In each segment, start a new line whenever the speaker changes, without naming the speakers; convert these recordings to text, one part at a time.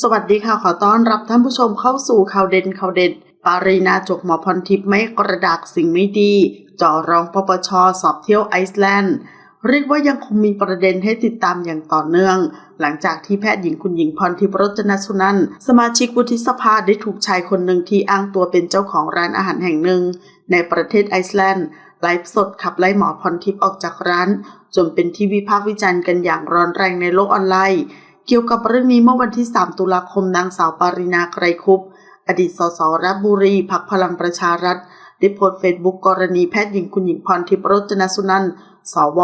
สวัสดีค่ะ ขอต้อนรับท่านผู้ชมเข้าสู่ข่าวเด่นข่าวเด็ด ปารีนาจกหมอพรทิพย์ไม่กระดากสิ่งไม่ดีจ่อรองปปชสอบเที่ยวไอซ์แลนด์เรียกว่ายังคงมีประเด็นให้ติดตามอย่างต่อเนื่อง หลังจากที่แพทย์หญิงคุณหญิงพรทิพย์รจนสุนันสมาชิกวุฒิสภาได้ถูกชายคนหนึ่งที่อ้างตัวเป็นเจ้าของร้านอาหารแห่งหนึ่ง ในประเทศไอซ์แลนด์ไลฟ์สดขับไล่หมอพรทิพย์ออกจากร้าน จนเป็นที่วิพากษ์วิจารณ์กันอย่างร้อนแรงในโลกออนไลน์ เกี่ยวกับเรื่องนี้เมื่อวันที่ 3 ตุลาคมนางสาวปารินาไกรคุปอดีตสสรับบุรีพักพลังประชารัฐได้โพสต์เฟซบุ๊กกรณีแพทย์หญิงคุณหญิงพรทิพย์รจนสุนันท์สว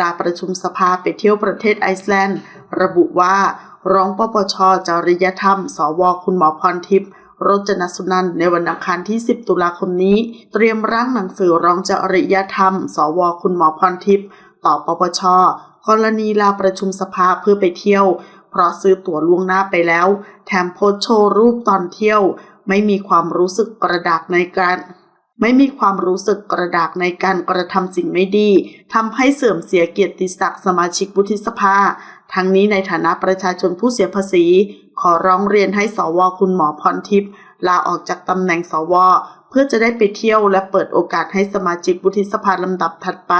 ลาประชุมสภาไปเที่ยวประเทศไอซ์แลนด์ ระบุว่าร้องปปชจริยธรรม สว คุณหมอพรทิพย์รจนสุนันท์ในวันอังคารที่ 10 ตุลาคมนี้ เตรียมร่างหนังสือร้องจริยธรรม สว คุณหมอพรทิพย์ต่อปปช กรณีลาประชุมสภาเพื่อไปเที่ยว เพราะซื้อตั๋วล่วงหน้าไปแล้ว แถมโพสต์โชว์รูปตอนเที่ยว ไม่มีความรู้สึกกระดากในการ ไม่มีความรู้สึกกระดากในการกระทำสิ่งไม่ดีทำให้เสื่อมเสียเกียรติศักดิ์สมาชิกวุฒิสภา ทั้งนี้ในฐานะประชาชนผู้เสียภาษี ขอร้องเรียนให้สวคุณหมอพรทิพย์ลาออกจากตำแหน่งสว เพื่อจะได้ไปเที่ยวและเปิดโอกาสให้สมาชิกวุฒิสภาลำดับถัดไป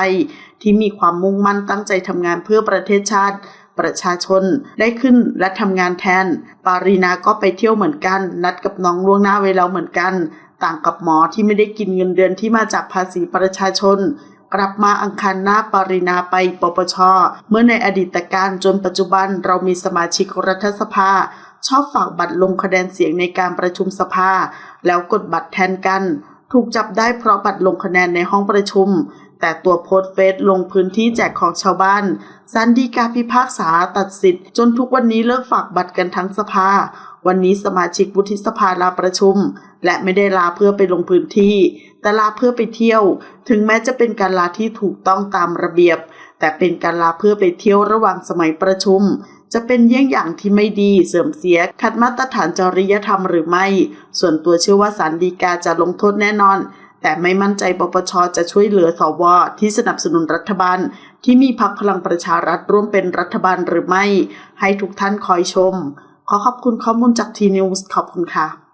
ที่มีความมุ่งมั่นตั้งใจทำงานเพื่อประเทศชาติ ประชาชนได้ขึ้นและทำงานแทน ปารีนาก็ไปเที่ยวเหมือนกัน นัดกับน้องล่วงหน้าไว้แล้วเหมือนกัน ต่างกับหมอที่ไม่ได้กินเงินเดือนที่มาจากภาษีประชาชนกลับมาอังคารหน้าปารินาไปปปช เมื่อในอดีตการจนปัจจุบันเรามีสมาชิกรัฐสภา ชอบฝากบัตรลงคะแนนเสียงในการประชุมสภา แล้วกดบัตรแทนกัน ถูกจับได้เพราะบัตรลงคะแนนในห้องประชุม แต่ตัวโพสเฟซลงพื้นที่แจกของชาวบ้านสันดีกาพิพากษาตัดสิทธิ์จนทุกวันนี้เลิกฝากบัตรกันทั้งสภา วันนี้สมาชิกวุฒิสภาลาประชุม และไม่ได้ลาเพื่อไปลงพื้นที่ แต่ลาเพื่อไปเที่ยว ถึงแม้จะเป็นการลาที่ถูกต้องตามระเบียบ แต่เป็นการลาเพื่อไปเที่ยวระหว่างสมัยประชุม จะเป็นเยี่ยงอย่างที่ไม่ดีเสื่อมเสียขัดมาตรฐานจริยธรรมหรือไม่ ส่วนตัวเชื่อว่าสารดีกาจะลงโทษแน่นอน แต่ไม่มั่นใจปปชจะช่วยเหลือสวที่สนับสนุนรัฐบาล ที่มีพักพลังประชารัฐร่วมเป็นรัฐบาลหรือไม่ ให้ทุกท่านคอยชม ขอขอบคุณข้อมูลจากทีนิวส์ขอบคุณค่ะ